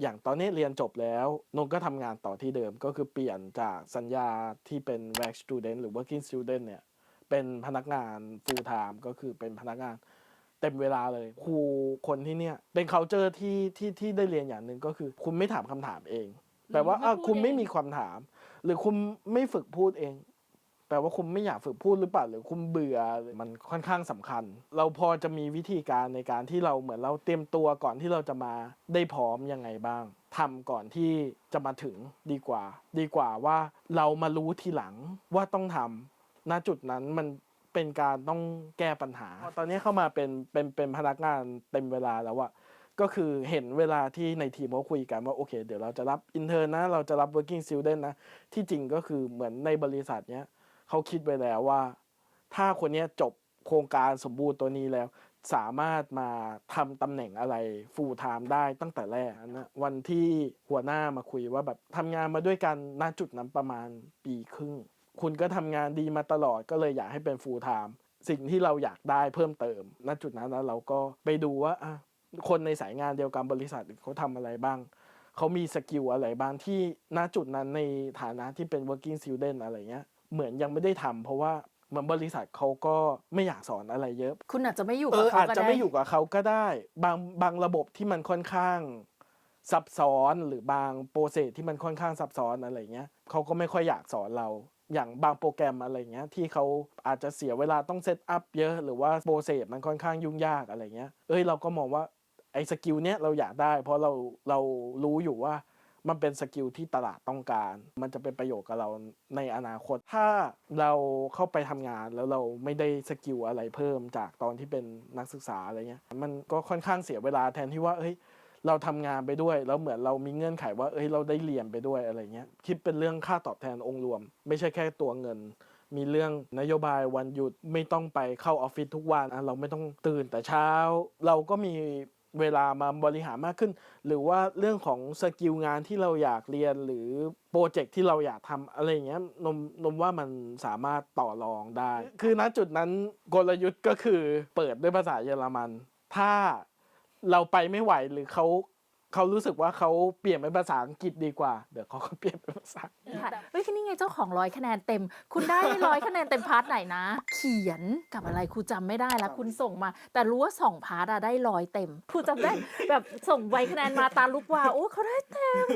อย่างตอนนี้เรียนจบแล้วนนก็ทำงานต่อที่เดิมก็คือเปลี่ยนจากสัญญาที่เป็น work student หรือ working student เนี่ย เป็นพนักงาน full time ก็คือเป็นพนักงานเต็มเวลาเลยครูคนที่เนี่ยเป็น culture ที่ที่ที่ได้เรียนอย่างหนึ่งก็คือ คุณไม่ถามคำถามเองแปลว่าอะคุณไม่มีความถาม หรือคุณไม่ฝึกพูดเองแป ลว่าคุณไม่อยากฝึกพูดหรือเปล่าหรือคุณเบื่อมันค่อนข้างสำคัญ เราพอจะมีวิธีการในการที่เราเหมือนเราเตรียมตัวก่อนที่เราจะมาได้พร้อมยังไงบ้างทำก่อนที่จะมาถึงดีกว่า ดีกว่าว่าเรามารู้ทีหลังว่าต้องทำณจุดนั้นมันเป็นการต้องแก้ปัญหา ตอนนี้เข้ามาเป็นเป็นเป็นพนักงานเต็มเวลาแล้วอะก็คือเห็นเวลาที่ในทีมเขาคุยกันว่าโอเค เดี๋ยวเราจะรับอินเทอร์นะ เราจะรับ working student นะ ที่จริงก็คือเหมือนในบริษัทเนี้ย เขาคิดไว้แล้วว่า ถ้าคนนี้จบโครงการสมบูรณ์ตัวนี้แล้ว สามารถมาทำตำแหน่งอะไร full time ได้ตั้งแต่แรกนะวันที่หัวหน้ามาคุยว่าแบบทำงานมาด้วยกันณจุดนั้นประมาณปีครึ่ง คุณก็ทำงานดีมาตลอดก็เลยอยากให้เป็น full time สิ่งที่เราอยากได้เพิ่มเติม ณจุดนั้นแล้วเราก็ไปดูว่าคนในสายงานเดียวกันบริษัทเขาทำอะไรบ้างเขามีสกิลอะไรบ้างที่ณจุดนั้นในฐานะที่เป็น working student อะไรเงี้ย เหมือนยังไม่ได้ทำเพราะว่าเหมือนบริษัทเขาก็ไม่อยากสอนอะไรเยอะ คุณอาจจะไม่อยู่เอกับอเขาอาจก็จะได้ไม่อยู่กับเขาก็ได้ บางบางระบบที่มันค่อนข้างซับซ้อนหรือบางโปรเซสที่มันค่อนข้างซับซ้อนอะไรเงี้ยเขาก็ไม่ค่อยอยากสอนเรา อย่างบางโปรแกรมอะไรเงี้ยที่เขาอาจจะเสียเวลาต้องเซตอัพเยอะ หรือว่าโปรเซสมันค่อนข้างยุ่งยากอะไรเงี้ย เอ้ยเราก็มองว่าไอ้สกิลเนี้ยเราอยากได้ เพราะเราเรารู้อยู่ว่า มันเป็นสกิลที่ตลาดต้องการ มันจะเป็นประโยชน์กับเราในอนาคต ถ้าเราเข้าไปทำงานแล้วเราไม่ได้สกิลอะไรเพิ่มจากตอนที่เป็นนักศึกษาอะไรเงี้ย มันก็ค่อนข้างเสียเวลาแทนที่ว่า เอ้ย เราทำงานไปด้วย แล้วเหมือนเรามีเงื่อนไขว่า เอ้ย เราได้เรียนไปด้วยอะไรเงี้ย คิดเป็นเรื่องค่าตอบแทนองค์รวม ไม่ใช่แค่ตัวเงินมีเรื่องนโยบายวันหยุดไม่ต้องไปเข้าออฟฟิศทุกวันเราไม่ต้องตื่นแต่เช้า เราก็มี เวลามาบริหารมากขึ้น หรือว่าเรื่องของสกิลงานที่เราอยากเรียนหรือโปรเจกต์ที่เราอยากทำอะไรอย่างเงี้ยนมนมว่ามันสามารถต่อรองได้ คือณจุดนั้นกลยุทธ์ก็คือเปิดด้วยภาษาเยอรมัน ถ้าเราไปไม่ไหวหรือเขา เขารู้สึกว่าเขาเปลี่ยนเป็นภาษาอังกฤษดีกว่า เดี๋ยวเขาก็เปลี่ยนเป็นภาษาอังกฤษค่ะเฮ้ยที่นี่ไงเจ้าของร้อยคะแนนเต็ม คุณได้ร้อยคะแนนเต็มพาร์ทไหนนะ เขียนกับอะไรครูจำไม่ได้แล้วคุณส่งมา แต่รู้ว่าสองพาร์ทอะได้ร้อยเต็มครูจำได้แบบส่งไว้คะแนนมาตาลุกวาวโอ้เขาได้เต็ม